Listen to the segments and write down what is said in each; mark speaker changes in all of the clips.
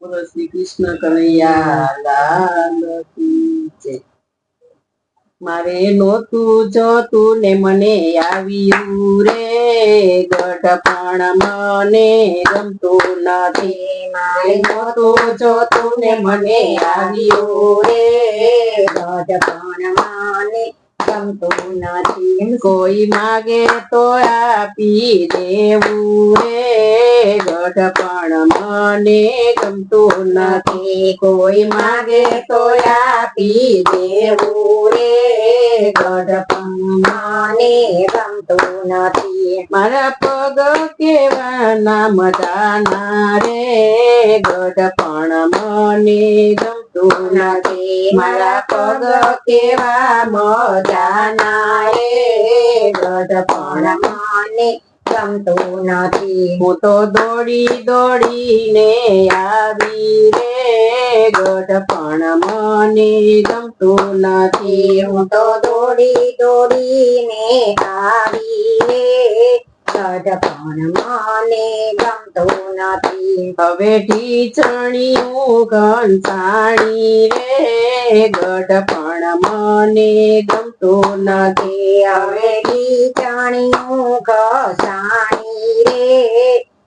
Speaker 1: બોલો શ્રી કૃષ્ણ કનૈયા મારે નોતું જોતું ને મને આવ્યું રે ગઢપણ મને ગમતું નથી. મારે નોતું જોતું ને મને આવ્યું રે
Speaker 2: ગઢપણ માને ગમતું નથી
Speaker 1: કોઈ માગે તો આપી દેવું રે. ગઢપણ મને ગમતું નથી. કોઈ માગે તો આપી દેવું રે. ગઢપણ
Speaker 2: મને ગમતું નથી.
Speaker 1: મારા પગ કેવા નામ જાના રે. ગઢપણ મને મારા પગ કેવા મજાના રે ગઢપણ
Speaker 2: મને ગમતું
Speaker 1: હું તો દોડી દોડીને આવી રે. ગઢપણ મને ગમતું નથી.
Speaker 2: હું તો દોડી દોડીને આવી રે. ગઢપણ માને ગમતું નથી
Speaker 1: હવે ઢીચણિયું ઘનસાણી રે ગઢપણ મને ગમતું નથી
Speaker 2: હવે જાણ્યું ઘસાણી રે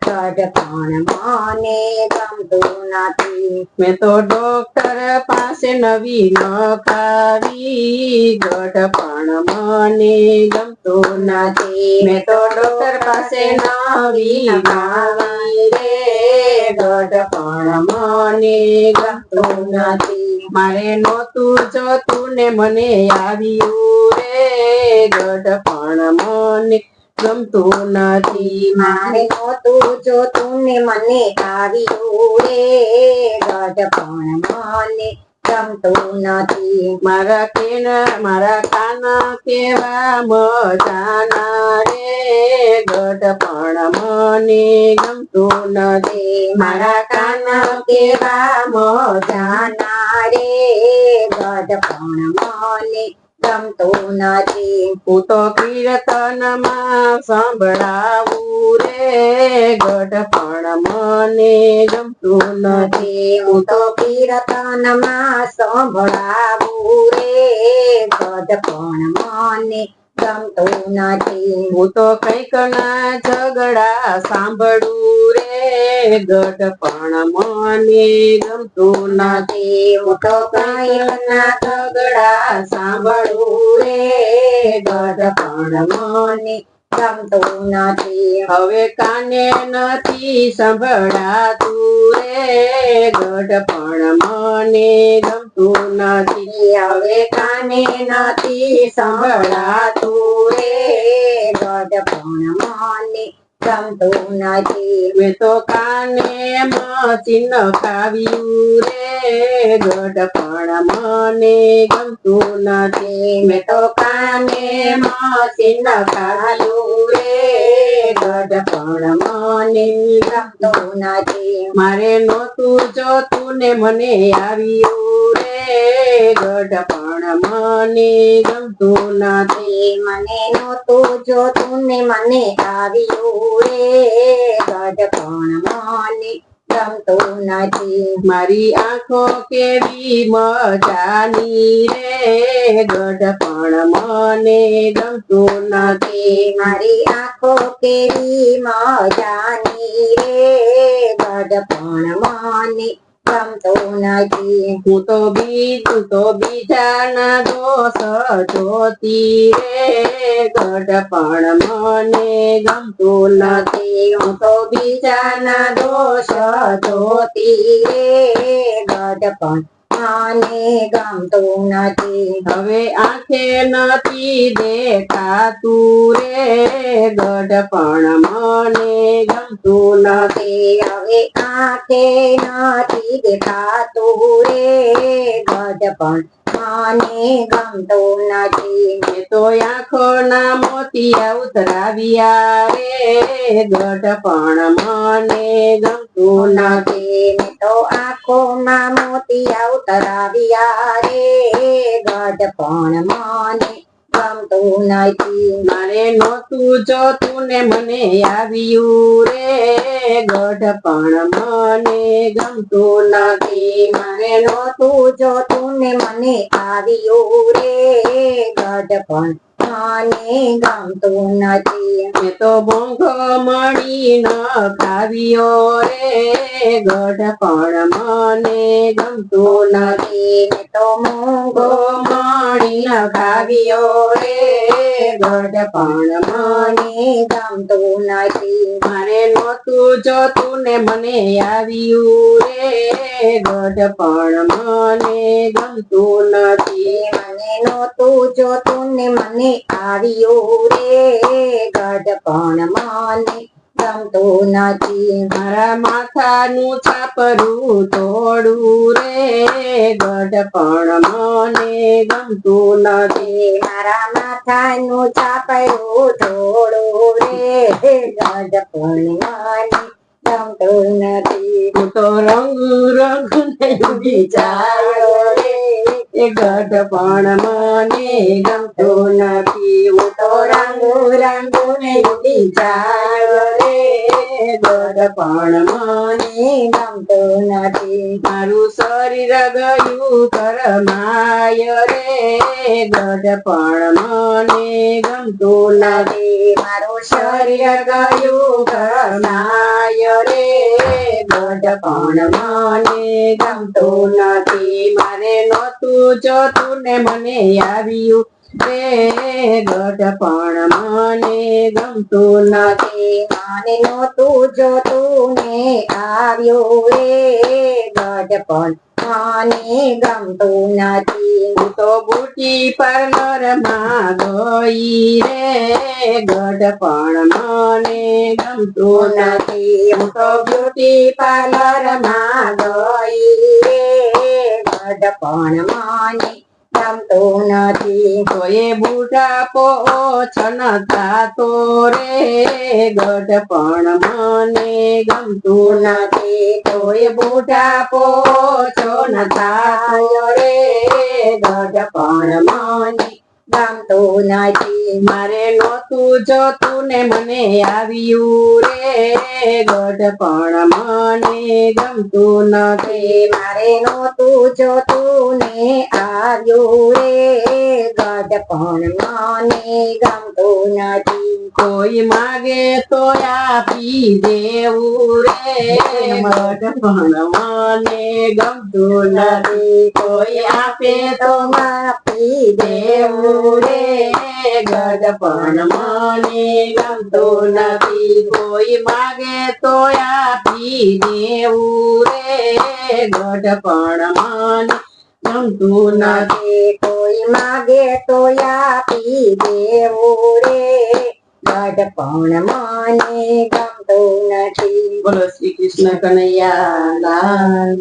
Speaker 1: મેં તો ડોક્ટર પાસે નવી નખાવી ગઢપણ મને ગમતું નથી. મેં તો ડોક્ટર પાસે નવી નખાવી રે. ગઢપણ મને ગમતું નથી. મારે નહોતું જોતું ને મને આવ્યું રે. ગઢપણ મને ગમતું નથી.
Speaker 2: મારે નહોતું જોતું ને મને આવ્યું રે ગઢપણ મને ગમતું નથી.
Speaker 1: મારા કેના મારા કાન કેવા મજાના રે. ગઢપણ મને ગમતું નથી. મારા કાન કેવા મજાના
Speaker 2: રે. ગઢ પણ મને ગમતું નથી
Speaker 1: હું તો કીર્તનમાં સંભળાવું રે ગઢપણ મને ગમતું નથી.
Speaker 2: હું તો કીર્તનમાં સંભળાવું રે ગઢપણ મને ગમતું
Speaker 1: કંઈક ના ઝઘડા સાંભળું રે. ગઢપણ મને ગમતું નથી.
Speaker 2: હું તો કઈ ના
Speaker 1: ઝઘડા સાંભળું રે. ગઢપણ મને
Speaker 2: ગમતું નથી.
Speaker 1: હવે કાને નથી સંભળાતું રે. ગઢપણ મને ગમતું નથી હવે કાને નથી સંભળાતું રે
Speaker 2: ગઢપણ મને ગમતું નથી
Speaker 1: મેં તો કાને મચીન ખાવ્યું રે ગઢપણ મને ગમતું નથી મેં તો કાને મચીન ખાવ્યું રે ગઢપણ મને
Speaker 2: ગમતું નથી
Speaker 1: મારે નહોતું જોતું ને મને આવ્યું રે ગઢપણ મને ગમતું નથી.
Speaker 2: મને નહોતું જોતું ને મને આવ્યું રે. ગઢપણ મને ગમતું નથી.
Speaker 1: મારી આંખો કેવી મજાની રે. ગઢપણ મને ગમતું નથી.
Speaker 2: મારી આંખો કેવી મજાની રે. ગઢપણ મને ગમતું નથી
Speaker 1: હું તો બીજું તો બીજાના દોષ જોતી રે. ગઢપણ મને ગમતું નથી, હું તો બીજાના દોષ જોતી
Speaker 2: રે. ગઢપણ મને ગમતું નથી.
Speaker 1: હવે આંખે નથી દેખાતું રે ગઢપણ મને ગમતું નથી.
Speaker 2: હવે આંખે નથી દેખાતું રે ગઢપણ મને ગમતો નથી
Speaker 1: મેં તો આંખોના મોતિયા ઉતરાવ્યા રે ગઢપણ મને ગમતું નથી
Speaker 2: મેં તો આંખોમાં મોતિયા ઉતરાવ્યા રે ગઢપણ મને ગમતું નથી
Speaker 1: મારે નહોતું જોતું ને મને આવ્યું રે. ગઢપણ મને ગમતું નથી.
Speaker 2: મને નહોતું જોતું ને મને આવ્યું રે. ગઢપણ મને ગમતું નથી.
Speaker 1: મેં તો મોંઘો મળી ન ખાવ્યો રે. ગઢપણ મને ગમતું નથી.
Speaker 2: ને તો મોંઘો
Speaker 1: મળી ન રે. ગઢપણ મને
Speaker 2: ગમતું નથી
Speaker 1: મારે નહોતું જોતું ને મને આવ્યું રે. ગઢપણ મને ગમતું નથી,
Speaker 2: મને નહોતું જોતું ને મને આવ્યું રે. ગઢપણ મને ગમતું નથી.
Speaker 1: મારા માથાનું છાપરું તોડું રે. ગઢપણ મને ગમતું નથી.
Speaker 2: મારા માથાનું છાપરું તોડું રે. ગઢપણ મને ગમતું નથી.
Speaker 1: તો રંગ રંગ ને વિચાર્યો એ ગઢપણ મને ગમતું નથી. હું તો રંગ રંગ ને વિચાર્યો રે. ગઢપણ મને
Speaker 2: ગમતું નથી.
Speaker 1: મારું શરીર ગયું કરમાય રે. ગઢપણ મને ગમતું નથી.
Speaker 2: મારું
Speaker 1: શરીર ગયું કરમાય રે. ગઢપણ મને ગમતું નથી. મારે નહોતું જોતું ને મને આવ્યું. રે ગઢપણ મને ગમતું નથી.
Speaker 2: મને નહોતું જોતું ને આવ્યું. રે ગઢપણ મને ગમતું નથી.
Speaker 1: તો બુટી પરમાં ગઈ રે. ગઢપણ મને ગમતું નથી. હું તો બ્યુટી પાર્લરમાં ગઈ રે.
Speaker 2: ગઢપણ મને ગમતું નથી.
Speaker 1: તો બુઢાપો છન થાતો રે. ગઢપણ મને ગમતું નથી. તો એ બુઢાપો છો ન થાય રે ગઢપણ મને
Speaker 2: ગમતું નથી
Speaker 1: મારે નહોતું જોતું ને મને આવ્યું રે. ગઢપણ મને ગમતું નથી.
Speaker 2: મારે નહોતું જોતું ને આવ્યું રે. ગઢપણ મને ગમતું નથી.
Speaker 1: કોઈ માગે તો આપી દેવું રે. ગઢ પણ મને ગમતું નથી. કોઈ આપે તો
Speaker 2: માપી
Speaker 1: દેવું રે ગઢપણ મને ગમતો નથી કોઈ માગે તો આપી દેવું રે ગઢપણ મને ગમતું
Speaker 2: નથી કોઈ માગે તો આપી દેવું રે ગઢપણ મને ગમતું નથી
Speaker 1: બોલો શ્રી કૃષ્ણ કનૈયા લાલ